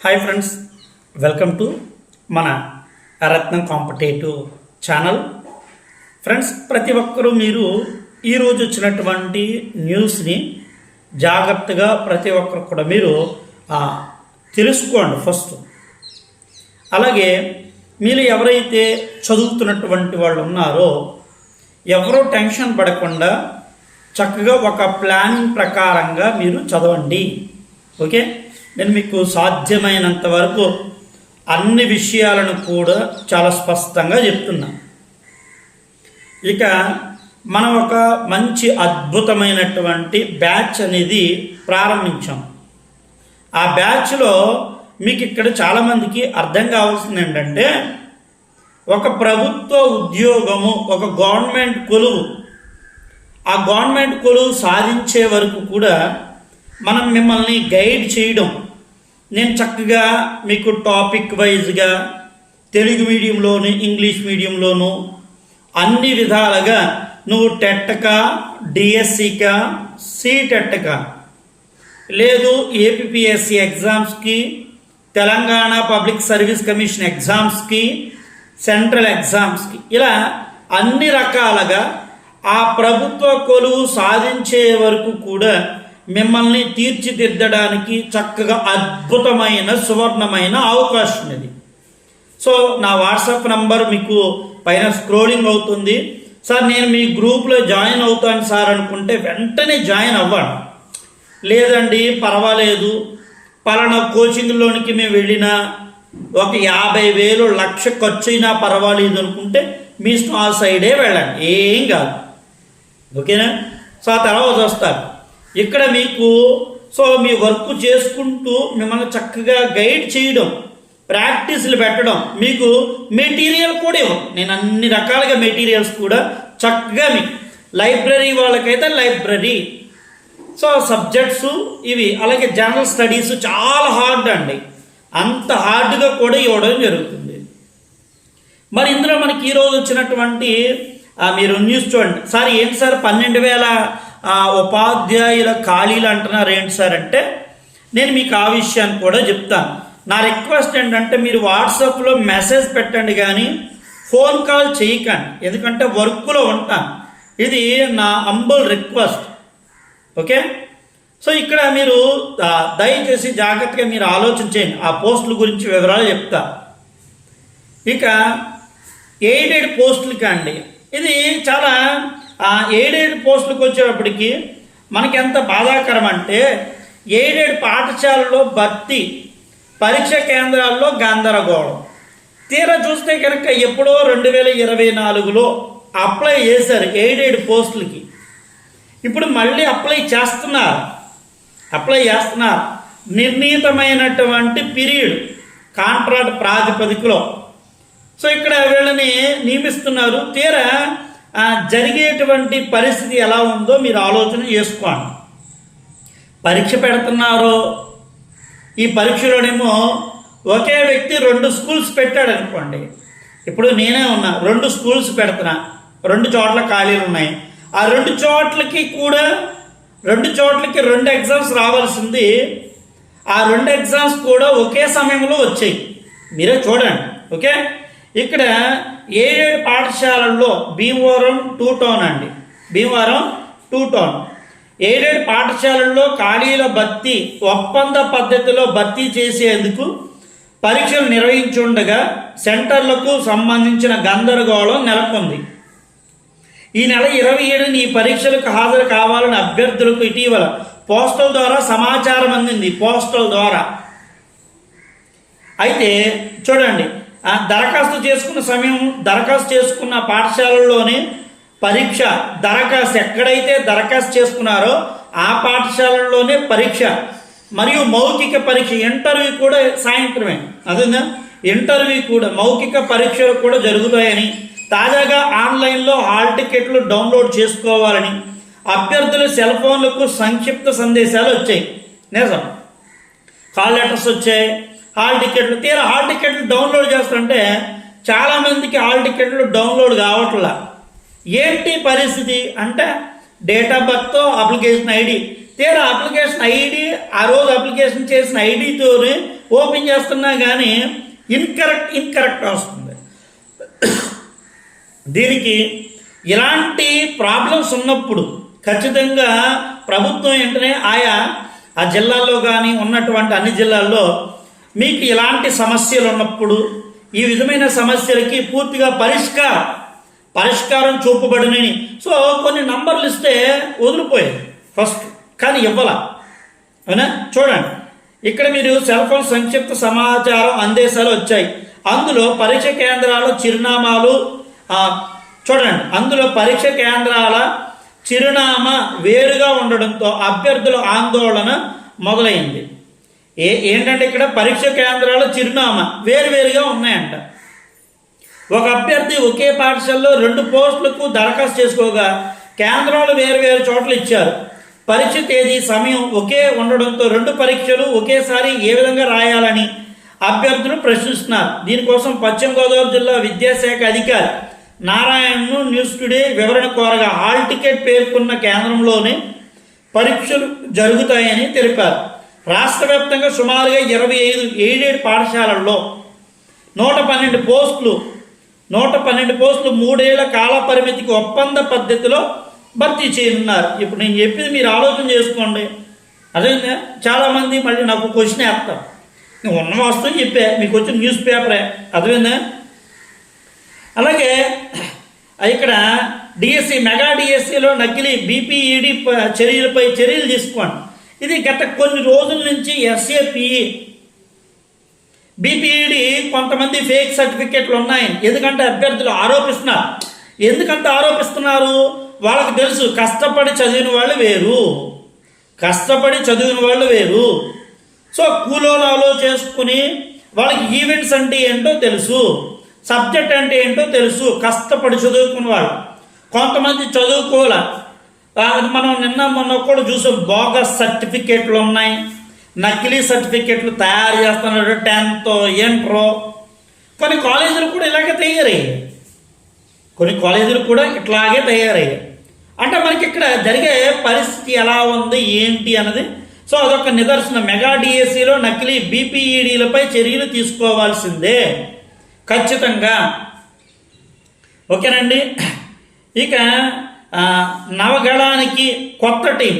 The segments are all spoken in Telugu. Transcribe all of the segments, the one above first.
హాయ్ ఫ్రెండ్స్ వెల్కమ్ టు మన రత్నం కాంపిటేటివ్ ఛానల్. ఫ్రెండ్స్ ప్రతి ఒక్కరూ మీరు ఈరోజు వచ్చినటువంటి న్యూస్ని జాగ్రత్తగా ప్రతి ఒక్కరు కూడా మీరు తెలుసుకోండి ఫస్ట్ అలాగే మీరు ఎవరైతే చదువుతున్నటువంటి వాళ్ళు ఉన్నారో ఎవరో టెన్షన్ పడకుండా చక్కగా ఒక ప్లానింగ్ ప్రకారంగా మీరు చదవండి. ఓకే నేను మీకు సాధ్యమైనంత వరకు అన్ని విషయాలను కూడా చాలా స్పష్టంగా చెప్తున్నా. ఇక మనం ఒక మంచి అద్భుతమైనటువంటి బ్యాచ్ అనేది ప్రారంభించాం. ఆ బ్యాచ్లో మీకు ఇక్కడ చాలామందికి అర్థం కావాల్సింది ఏంటంటే ఒక ప్రభుత్వ ఉద్యోగము ఒక గవర్నమెంట్ కొలువు. ఆ గవర్నమెంట్ కొలువు సాధించే వరకు కూడా మనం మిమ్మల్ని గైడ్ చేయడం నేను చక్కగా మీకు టాపిక్ వైజ్గా తెలుగు మీడియంలోను ఇంగ్లీష్ మీడియంలోను అన్ని విధాలుగా నువ్వు టెట్టకా డిఎస్సికా సీటెట్టక లేదు ఏపీఎస్సి ఎగ్జామ్స్కి తెలంగాణ పబ్లిక్ సర్వీస్ కమిషన్ ఎగ్జామ్స్కి సెంట్రల్ ఎగ్జామ్స్కి ఇలా అన్ని రకాలుగా ఆ ప్రభుత్వ కొలువు సాధించే వరకు కూడా మిమ్మల్ని తీర్చిదిద్దడానికి చక్కగా అద్భుతమైన సువర్ణమైన అవకాశం ఇది. సో నా వాట్సాప్ నంబర్ మీకు పైన స్క్రోలింగ్ అవుతుంది. సార్ నేను మీ గ్రూప్లో జాయిన్ అవుతాను సార్ అనుకుంటే వెంటనే జాయిన్ అవ్వండి. లేదండి పర్వాలేదు. పలానా కోచింగ్లోనికి మేము వెళ్ళినా ఒక యాభై వేలు లక్ష ఖర్చు అయినా పర్వాలేదు అనుకుంటే మీ ఇష్టం ఆ సైడే వెళ్ళండి. ఏం కాదు. ఓకేనా? సో ఆ తర్వాత వస్తారు ఇక్కడ మీకు సో మీ వర్క్ చేసుకుంటూ మిమ్మల్ని చక్కగా గైడ్ చేయడం ప్రాక్టీస్లు పెట్టడం మీకు మెటీరియల్ కూడా ఇవ్వం నేను అన్ని రకాలుగా మెటీరియల్స్ కూడా చక్కగా మీ లైబ్రరీ వాళ్ళకైతే లైబ్రరీ. సో సబ్జెక్ట్స్ ఇవి అలాగే జనరల్ స్టడీస్ చాలా హార్డ్ అండి. అంత హార్డ్గా కూడా ఇవ్వడం జరుగుతుంది. మరి ఇందులో మనకి ఈరోజు వచ్చినటువంటి మీరు న్యూస్ చూడండి. సార్ ఏంటి సార్ పన్నెండు వేల ఉపాధ్యాయుల ఖాళీలు అంటున్నారు ఏంటి సార్ అంటే నేను మీకు ఆ విషయాన్ని కూడా చెప్తాను. నా రిక్వెస్ట్ ఏంటంటే మీరు వాట్సాప్లో మెసేజ్ పెట్టండి కానీ ఫోన్ కాల్ చేయకండి. ఎందుకంటే వర్క్లో ఉంటాను. ఇది నా అంబుల్ రిక్వెస్ట్ ఓకే? సో ఇక్కడ మీరు దయచేసి జాగ్రత్తగా మీరు ఆలోచన చేయండి. ఆ పోస్టుల గురించి వివరాలు చెప్తా. ఇక ఎయిడెడ్ పోస్టులకి అండి ఇది చాలా ఆ ఎయిడెడ్ పోస్టులకు వచ్చేటప్పటికి మనకి ఎంత బాధాకరం అంటే ఎయిడెడ్ పాఠశాలలో భర్తీ పరీక్ష కేంద్రాల్లో గందరగోళం. తీరా చూస్తే కనుక ఎప్పుడో రెండు వేల ఇరవై నాలుగులో అప్లై చేశారు ఎయిడెడ్ పోస్టులకి. ఇప్పుడు మళ్ళీ అప్లై చేస్తున్నారు. అప్లై చేస్తున్నారు. నిర్ణీతమైనటువంటి పీరియడ్ కాంట్రాక్ట్ ప్రాతిపదికలో. సో ఇక్కడ వీళ్ళని నియమిస్తున్నారు. తీరా జరిగేటువంటి పరిస్థితి ఎలా ఉందో మీరు ఆలోచన చేసుకోండి. పరీక్ష పెడుతున్నారు? ఈ పరీక్షలోనేమో ఒకే వ్యక్తి రెండు స్కూల్స్ పెట్టాడు అనుకోండి ఇప్పుడు నేనే ఉన్నా రెండు స్కూల్స్ పెడుతున్నా రెండు చోట్ల ఖాళీలు ఉన్నాయి. ఆ రెండు చోట్లకి కూడా రెండు చోట్లకి రెండు ఎగ్జామ్స్ రావాల్సింది. ఆ రెండు ఎగ్జామ్స్ కూడా ఒకే సమయంలో వచ్చాయి. మీరే చూడండి ఓకే? ఇక్కడ ఏడేడు పాఠశాలల్లో భీమవరం టూ టౌన్ అండి. భీమవరం టూ టౌన్ ఏడేడు పాఠశాలల్లో ఖాళీల భర్తీ ఒప్పంద పద్ధతిలో భర్తీ చేసేందుకు పరీక్షలు నిర్వహించుండగా సెంటర్లకు సంబంధించిన గందరగోళం నెలకొంది. ఈ నెల ఇరవై ఏడుని ఈ పరీక్షలకు హాజరు కావాలని అభ్యర్థులకు ఇటీవల పోస్టల్ ద్వారా సమాచారం అందింది. పోస్టల్ ద్వారా. అయితే చూడండి దరఖాస్తు చేసుకున్న సమయం దరఖాస్తు చేసుకున్న పాఠశాలల్లోనే పరీక్ష దరఖాస్తు ఎక్కడైతే దరఖాస్తు చేసుకున్నారో ఆ పాఠశాలల్లోనే పరీక్ష. మరియు మౌఖిక పరీక్ష ఇంటర్వ్యూ కూడా సాయంత్రమే. అదేనా? ఇంటర్వ్యూ కూడా మౌఖిక పరీక్షలు కూడా జరుగుతాయని తాజాగా ఆన్లైన్లో హాల్ టికెట్లు డౌన్లోడ్ చేసుకోవాలని అభ్యర్థుల సెల్ ఫోన్లకు సంక్షిప్త సందేశాలు వచ్చాయి. నిజం? కాల్ లెటర్స్ వచ్చాయి. హాల్ టికెట్లు తీరా హాల్ టికెట్లు డౌన్లోడ్ చేస్తుంటే చాలామందికి హాల్ టికెట్లు డౌన్లోడ్ కావట్లా. ఏంటి పరిస్థితి అంటే date of birth application ID. తీరా అప్లికేషన్ ఐడి ఆ రోజు అప్లికేషన్ చేసిన ఐడితో ఓపెన్ చేస్తున్నా కానీ ఇన్కరెక్ట్ ఇన్కరెక్ట్ వస్తుంది. దీనికి ఇలాంటి ప్రాబ్లమ్స్ ఉన్నప్పుడు ఖచ్చితంగా ప్రభుత్వం వెంటనే ఆయా ఆ జిల్లాల్లో కానీ ఉన్నటువంటి అన్ని జిల్లాల్లో మీకు ఇలాంటి సమస్యలు ఉన్నప్పుడు ఈ విధమైన సమస్యలకి పూర్తిగా పరిష్కారం పరిష్కారం చూపబడినని. సో కొన్ని నంబర్లు ఇస్తే వదిలిపోయాయి ఫస్ట్ కానీ ఇవ్వాల. అవునా? చూడండి. ఇక్కడ మీరు సెల్ ఫోన్ సంక్షిప్త సమాచారం అందేశాలు వచ్చాయి. అందులో పరీక్ష కేంద్రాల చిరునామాలు చూడండి. అందులో పరీక్ష కేంద్రాల చిరునామా వేరుగా ఉండడంతో అభ్యర్థుల ఆందోళన మొదలైంది. ఏ ఏంటంటే ఇక్కడ పరీక్ష కేంద్రాల చిరునామా వేరువేరుగా ఉన్నాయంట. ఒక అభ్యర్థి ఒకే పాఠశాలలో రెండు పోస్టులకు దరఖాస్తు చేసుకోగా కేంద్రాలు వేరు వేరు చోట్ల ఇచ్చారు. పరీక్ష తేదీ సమయం ఒకే ఉండడంతో రెండు పరీక్షలు ఒకేసారి ఏ విధంగా రాయాలని అభ్యర్థులు ప్రశ్నిస్తున్నారు. దీనికోసం పశ్చిమ గోదావరి జిల్లా విద్యాశాఖ అధికారి నారాయణను న్యూస్ టుడే వివరణ కోరగా హాల్ టికెట్ పేర్కొన్న కేంద్రంలోనే పరీక్షలు జరుగుతాయని తెలిపారు. రాష్ట్ర వ్యాప్తంగా సుమారుగా ఇరవై ఐదు ఎయిడెడ్ పాఠశాలల్లో నూట పన్నెండు పోస్టులు నూట పన్నెండు పోస్టులు మూడేళ్ళ కాల పరిమితికి ఒప్పంద పద్ధతిలో భర్తీ చేయనున్నారు. ఇప్పుడు నేను చెప్పింది మీరు ఆలోచన చేసుకోండి. అదే చాలామంది మళ్ళీ నాకు క్వశ్చన్ వేస్తారు. నేను ఉన్న వస్తువు చెప్పే మీకు వచ్చిన న్యూస్ పేపరే. అర్థమైందా అలాగే ఇక్కడ డిఎస్సి మెగా డిఎస్సిలో నకిలీ బీపీఈడి చర్యలపై చర్యలు తీసుకోండి. ఇది గత కొన్ని రోజుల నుంచి ఎస్ఏపీ బీపీఈడి కొంతమంది ఫేక్ సర్టిఫికేట్లు ఉన్నాయి. ఎందుకంటే అభ్యర్థులు ఆరోపిస్తున్నారు. ఎందుకంటే ఆరోపిస్తున్నారు? వాళ్ళకి తెలుసు కష్టపడి చదివిన వాళ్ళు వేరు. కష్టపడి చదివిన వాళ్ళు వేరు. సో కూలోలాలో చేసుకుని వాళ్ళకి ఈవెంట్స్ అంటే ఏంటో తెలుసు. సబ్జెక్ట్ అంటే ఏంటో తెలుసు. కష్టపడి చదువుకున్న వాళ్ళు. కొంతమంది చదువుకోలే మనం నిన్న మొన్న కూడా చూసాం బోగస్ సర్టిఫికేట్లు ఉన్నాయి నకిలీ సర్టిఫికేట్లు తయారు చేస్తున్నారు టెన్త్ ఇంటరో. కొన్ని కాలేజీలు కూడా ఇలాగే తయారయ్యాయి. కొన్ని కాలేజీలు కూడా ఇట్లాగే తయారయ్యాయి. అంటే మనకి ఇక్కడ జరిగే పరిస్థితి ఎలా ఉంది ఏంటి అన్నది. సో అదొక నిదర్శనం. మెగా డిఎస్సిలో నకిలీ బీపీఈడీలపై చర్యలు తీసుకోవాల్సిందే. ఖచ్చితంగా. ఓకేనండి. ఇక నవగళానికి కొత్త టీం.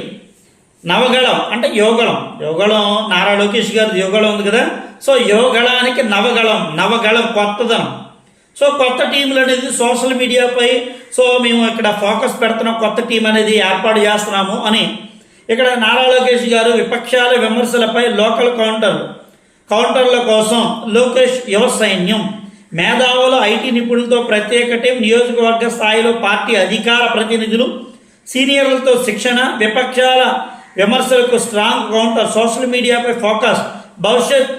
నవగళం అంటే యోగళం. యోగళం నారా లోకేష్ గారి యోగళం ఉంది కదా. సో యోగళానికి నవగళం నవగళం కొత్తదనం. సో కొత్త టీంలు అనేది సోషల్ మీడియాపై సో మేము ఇక్కడ ఫోకస్ పెడుతున్నాం కొత్త టీం అనేది ఏర్పాటు చేస్తున్నాము అని. ఇక్కడ నారా లోకేష్ గారు విపక్షాల విమర్శలపై లోకల్ కౌంటర్ కౌంటర్ల కోసం లోకేష్ యువ సైన్యం మేధావులు ఐటీ నిపుణులతో ప్రత్యేక టీం నియోజకవర్గ స్థాయిలో పార్టీ అధికార ప్రతినిధులు సీనియర్లతో శిక్షణ విపక్షాల విమర్శలకు స్ట్రాంగ్ కౌంటర్ సోషల్ మీడియాపై ఫోకస్ భవిష్యత్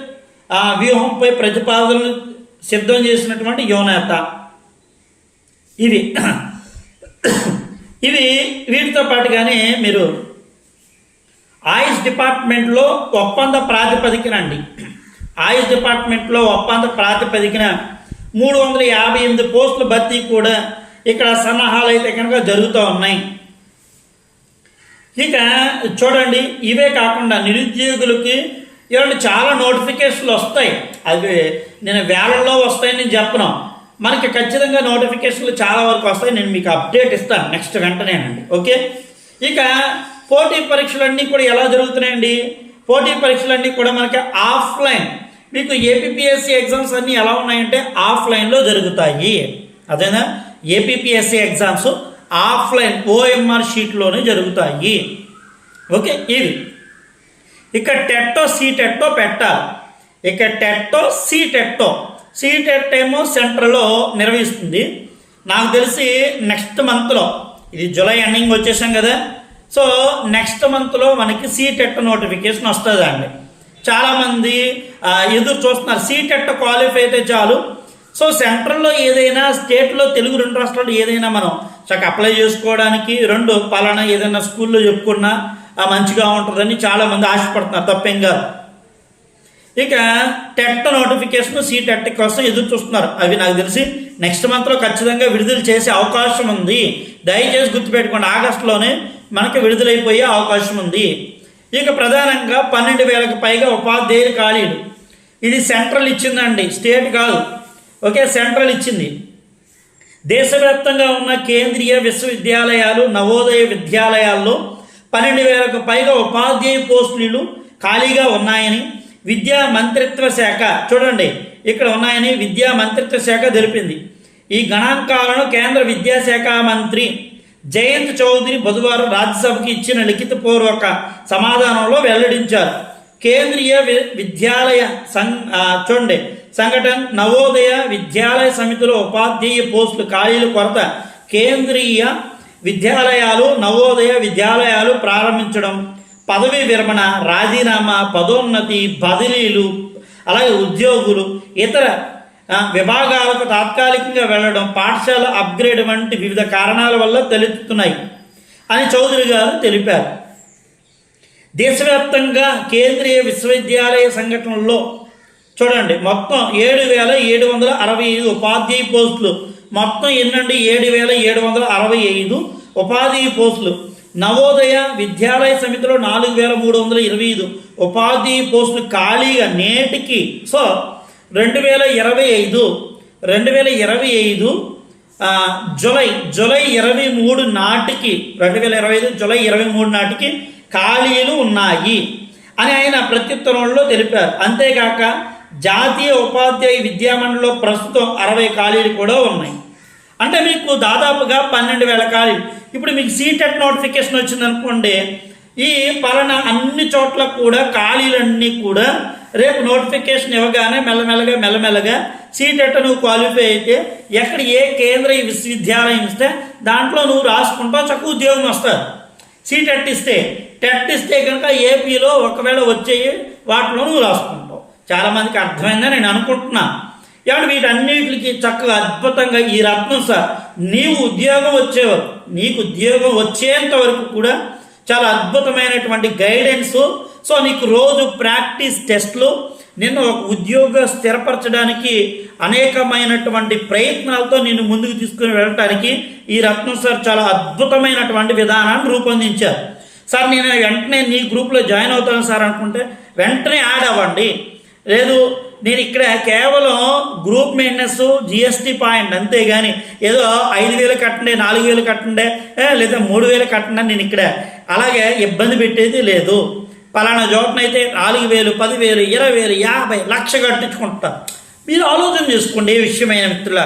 వ్యూహంపై ప్రతిపాదనలు సిద్ధం చేసినటువంటి యువనేత. ఇవి. ఇవి వీటితో పాటుగానే మీరు ఆయుష్ డిపార్ట్మెంట్లో ఒప్పంద ప్రాతిపదికన అండి. ఆయుష్ డిపార్ట్మెంట్లో ఒప్పంద ప్రాతిపదికన మూడు వందల యాభై ఎనిమిది పోస్టుల భర్తీ కూడా ఇక్కడ సన్నాహాలు అయితే కనుక జరుగుతూ ఉన్నాయి. ఇక చూడండి ఇవే కాకుండా నిరుద్యోగులకి ఇలాంటి చాలా నోటిఫికేషన్లు వస్తాయి. అవి నేను వేలల్లో వస్తాయని నేను చెప్పను. మనకి ఖచ్చితంగా నోటిఫికేషన్లు చాలా వరకు వస్తాయి. నేను మీకు అప్డేట్ ఇస్తాను నెక్స్ట్ వెంటనేనండి. ఓకే? ఇక పోటీ పరీక్షలన్నీ కూడా ఎలా జరుగుతున్నాయండి? పోటీ పరీక్షలన్నీ కూడా మనకి ఆఫ్లైన్ మీకు ఏపీఎస్సి ఎగ్జామ్స్ అన్నీ ఎలా ఉన్నాయంటే ఆఫ్లైన్లో జరుగుతాయి. అదేనా? ఏపీఎస్సి ఎగ్జామ్స్ ఆఫ్లైన్ ఓఎంఆర్ షీట్లోనే జరుగుతాయి. ఓకే ఇది. ఇక టెట్టో సీ టెట్టో పెట్టాలి. ఇక టెట్టో సీ టెట్టో. సీ టెట్ ఏమో సెంటర్లో నిర్వహిస్తుంది. నాకు తెలిసి నెక్స్ట్ మంత్లో ఇది జూలై ఎండింగ్ వచ్చేసాం కదా. సో నెక్స్ట్ మంత్లో మనకి సీ టెట్ నోటిఫికేషన్ వస్తుందండి. చాలామంది ఎదురు చూస్తున్నారు. సీట్ ఎట్ట క్వాలిఫై అయితే చాలు. సో సెంట్రల్లో ఏదైనా స్టేట్లో తెలుగు రెండు రాష్ట్రాల్లో ఏదైనా మనం చక్కగా అప్లై చేసుకోవడానికి రెండు పలానా ఏదైనా స్కూల్లో చెప్పుకున్నా మంచిగా ఉంటుందని చాలామంది ఆశపడుతున్నారు. తప్పేం కాదు. ఇక టెట్ నోటిఫికేషన్ సీ టెట్ కోసం ఎదురు చూస్తున్నారు. అవి నాకు తెలిసి నెక్స్ట్ మంత్లో ఖచ్చితంగా విడుదల చేసే అవకాశం ఉంది. దయచేసి గుర్తుపెట్టుకోండి ఆగస్టులోనే మనకి విడుదలైపోయే అవకాశం ఉంది. ఇక ప్రధానంగా పన్నెండు వేలకు పైగా ఉపాధ్యాయులు ఖాళీలు. ఇది సెంట్రల్ ఇచ్చిందండి స్టేట్ కాదు. ఓకే సెంట్రల్ ఇచ్చింది. దేశవ్యాప్తంగా ఉన్న కేంద్రీయ విశ్వవిద్యాలయాలు నవోదయ విద్యాలయాల్లో పన్నెండు వేలకు పైగా ఉపాధ్యాయ పోస్టులు ఖాళీగా ఉన్నాయని విద్యా మంత్రిత్వ శాఖ చూడండి ఇక్కడ ఉన్నాయని విద్యా మంత్రిత్వ శాఖ తెలిపింది. ఈ గణాంకాలను కేంద్ర విద్యాశాఖ మంత్రి జయంత్ చౌదరి బుధవారం రాజ్యసభకి ఇచ్చిన లిఖితపూర్వక సమాధానంలో వెల్లడించారు. కేంద్రీయ వి- విద్యాలయ సం చూడండి. సంఘటన నవోదయ విద్యాలయ సమితిలో ఉపాధ్యాయ పోస్టులు ఖాళీల కొరత కేంద్రీయ విద్యాలయాలు నవోదయ విద్యాలయాలు ప్రారంభించడం పదవీ విరమణ రాజీనామా పదోన్నతి బదిలీలు అలాగే ఉద్యోగులు ఇతర విభాగాలకు తాత్కాలికంగా వెళ్ళడం పాఠశాల అప్గ్రేడ్ వంటి వివిధ కారణాల వల్ల తలెత్తుతున్నాయి అని చౌదరి గారు తెలిపారు. దేశవ్యాప్తంగా కేంద్రీయ విశ్వవిద్యాలయ సంఘటనల్లో చూడండి మొత్తం ఏడు వేల ఏడు వందల అరవై ఐదు ఉపాధ్యాయ పోస్టులు మొత్తం ఎన్నండి ఏడు వేల ఏడు వందల అరవై ఐదు ఉపాధ్యాయ పోస్టులు. నవోదయ విద్యాలయ సమితిలో నాలుగు వేల మూడు వందల ఇరవై ఐదు ఉపాధ్యాయ పోస్టులు ఖాళీగా నేటికి సో రెండు వేల ఇరవై ఐదు రెండు వేల ఇరవై ఐదు జులై జులై ఇరవై మూడు నాటికి రెండు వేల ఇరవై ఐదు జులై ఇరవై మూడు నాటికి ఖాళీలు ఉన్నాయి అని ఆయన ప్రత్యుత్తరంలో తెలిపారు. అంతేకాక జాతీయ ఉపాధ్యాయ విద్యామండలిలో ప్రస్తుతం అరవై ఖాళీలు కూడా ఉన్నాయి. అంటే మీకు దాదాపుగా పన్నెండు వేల ఖాళీలు. ఇప్పుడు మీకు సీటెట్ నోటిఫికేషన్ వచ్చింది అనుకోండి ఈ పలానా అన్ని చోట్ల కూడా ఖాళీలన్నీ కూడా రేపు నోటిఫికేషన్ ఇవ్వగానే మెల్లమెల్లగా మెల్లమెల్లగా సీటెట్ నువ్వు క్వాలిఫై అయితే ఎక్కడ ఏ కేంద్ర విశ్వవిద్యాలయం ఇస్తే దాంట్లో నువ్వు రాసుకుంటావు చక్కగా ఉద్యోగం వస్తుంది. సీటెట్ ఇస్తే టెట్ ఇస్తే కనుక ఏపీలో ఒకవేళ వచ్చేవి వాటిలో నువ్వు రాసుకుంటావు. చాలామందికి అర్థమైందని నేను అనుకుంటున్నా. ఏమంటే వీటన్నిటికి చక్కగా అద్భుతంగా ఈ రత్నం సార్ నీవు ఉద్యోగం వచ్చేవారు నీకు ఉద్యోగం వచ్చేంత వరకు కూడా చాలా అద్భుతమైనటువంటి గైడెన్సు సో నీకు రోజు ప్రాక్టీస్ టెస్ట్లు నిన్ను ఒక ఉద్యోగ స్థిరపరచడానికి అనేకమైనటువంటి ప్రయత్నాలతో నిన్ను ముందుకు తీసుకుని వెళ్ళటానికి ఈ రత్నం సార్ చాలా అద్భుతమైనటువంటి విధానాన్ని రూపొందించారు. సార్ నేను వెంటనే నీ గ్రూప్లో జాయిన్ అవుతాను సార్ అనుకుంటే వెంటనే యాడ్ అవ్వండి. లేదు నేను ఇక్కడ కేవలం గ్రూప్ మెయింటెనెన్స్ జిఎస్టీ పాయింట్ అంతేగాని ఏదో ఐదు వేలు కట్టండి నాలుగు వేలు కట్టండి లేదా మూడు వేలు కట్టండి నేను ఇక్కడ అలాగే ఇబ్బంది పెట్టేది లేదు. పలానా చోటనైతే నాలుగు వేలు పదివేలు ఇరవై వేలు యాభై లక్ష కట్టించుకుంటారు. మీరు ఆలోచన చేసుకోండి ఏ విషయమైన మిత్రుల